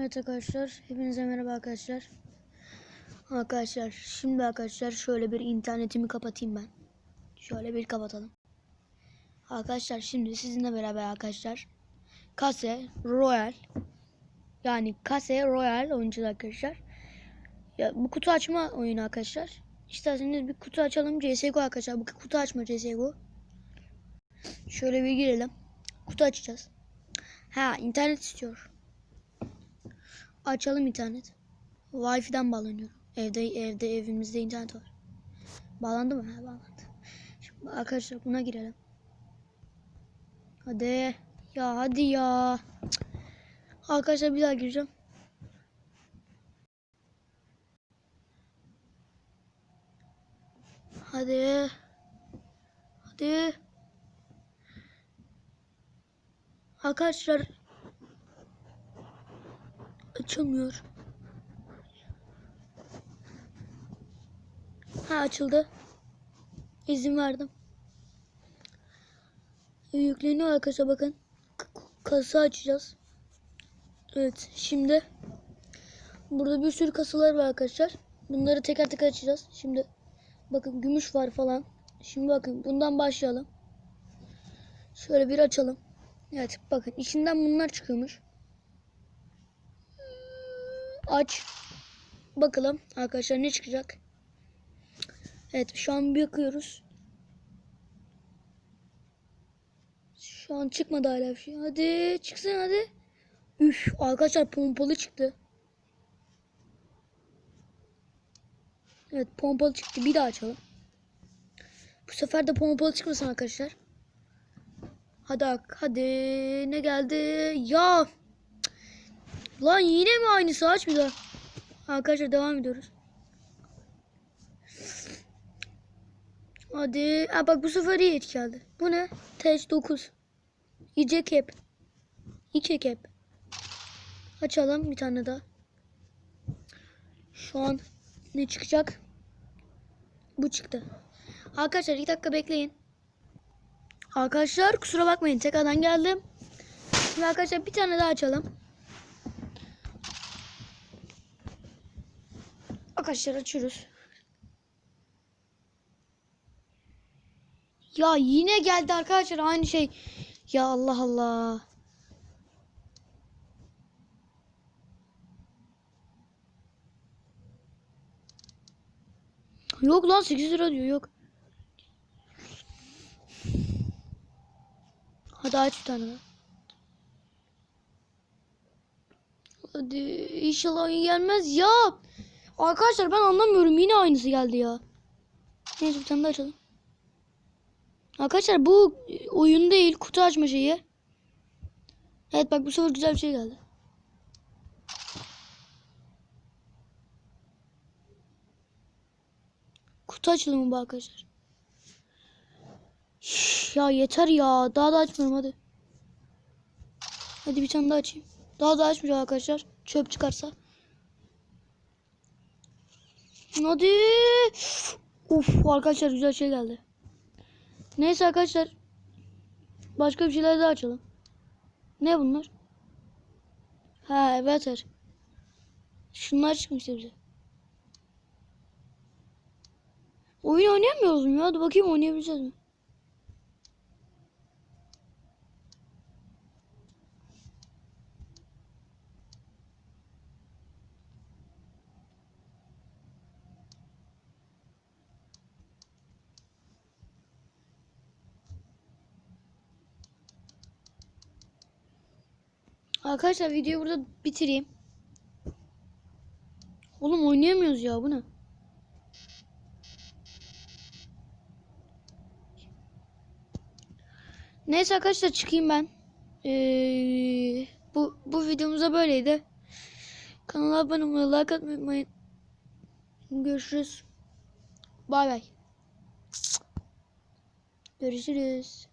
Evet arkadaşlar, hepinize merhaba arkadaşlar. Arkadaşlar, şimdi arkadaşlar şöyle bir internetimi kapatayım ben. Şöyle bir kapatalım. Arkadaşlar şimdi sizinle beraber arkadaşlar Kase Royal yani Kase Royal oynayacağız arkadaşlar. Ya bu kutu açma oyunu arkadaşlar. İsterseniz bir kutu açalım CSGO arkadaşlar. Bu kutu açma CSGO. Şöyle bir girelim. Kutu açacağız. Ha internet istiyor. Açalım internet. Wi-Fi'den bağlanıyorum. Evde evde evimizde internet var. Bağlandı mı? Ha bağlandı. Şimdi arkadaşlar buna girelim. Hadi. Ya hadi ya. Cık. Arkadaşlar bir daha gireceğim. Hadi. Hadi. Arkadaşlar açılmıyor. Ha açıldı. İzin verdim. Yükleniyor arkadaşlar bakın. Kasa açacağız. Evet şimdi burada bir sürü kasalar var arkadaşlar. Bunları teker teker açacağız. Şimdi bakın gümüş var falan. Şimdi bakın bundan başlayalım. Şöyle bir açalım. Evet bakın içinden bunlar çıkıyormuş. Aç. Bakalım arkadaşlar ne çıkacak. Evet şu an bir bakıyoruz. Şu an çıkmadı hala bir şey. Hadi çıksın hadi. Üf arkadaşlar pompalı çıktı. Evet pompalı çıktı. Bir daha açalım. Bu sefer de pompalı çıkmasın arkadaşlar. Hadi hadi ne geldi? Ya Lan yine mi aynısı aç bir daha. Arkadaşlar devam ediyoruz. Hadi. Ha bak bu sefer iyi etki geldi. Bu ne? Test 9. İyice kep. İki kep. Açalım bir tane daha. Şu an ne çıkacak? Bu çıktı. Arkadaşlar iki dakika bekleyin. Arkadaşlar kusura bakmayın tekrardan geldim. Şimdi arkadaşlar bir tane daha açalım. Arkadaşlar açıyoruz. Ya yine geldi arkadaşlar aynı şey. Ya Allah Allah. Yok lan 8 lira diyor yok. Hadi aç bir tane. Hadi inşallah gelmez ya. Arkadaşlar ben anlamıyorum yine aynısı geldi ya. Neyse bir tane daha açalım. Arkadaşlar bu oyun değil kutu açma şeyi. Evet bak bu sefer güzel bir şey geldi. Kutu açılımı bu arkadaşlar. Ya yeter ya. Daha da açmıyorum hadi. Hadi bir tane daha açayım. Daha da açmayacağım arkadaşlar. Çöp çıkarsa. Hadi. Uf arkadaşlar güzel şey geldi. Neyse arkadaşlar. Başka bir şeyler daha açalım. Ne bunlar? Ha evet. Şunlar çıkmıştı bize. Oyun oynayamıyoruz mu ya? Hadi bakayım oynayabileceğiz mi? Arkadaşlar videoyu burada bitireyim. Oğlum oynayamıyoruz ya bu ne? Neyse arkadaşlar çıkayım ben. Ee, bu bu videomuzda böyleydi. Kanala abone olmayı, like atmayı unutmayın. Görüşürüz. Bay bay. Görüşürüz.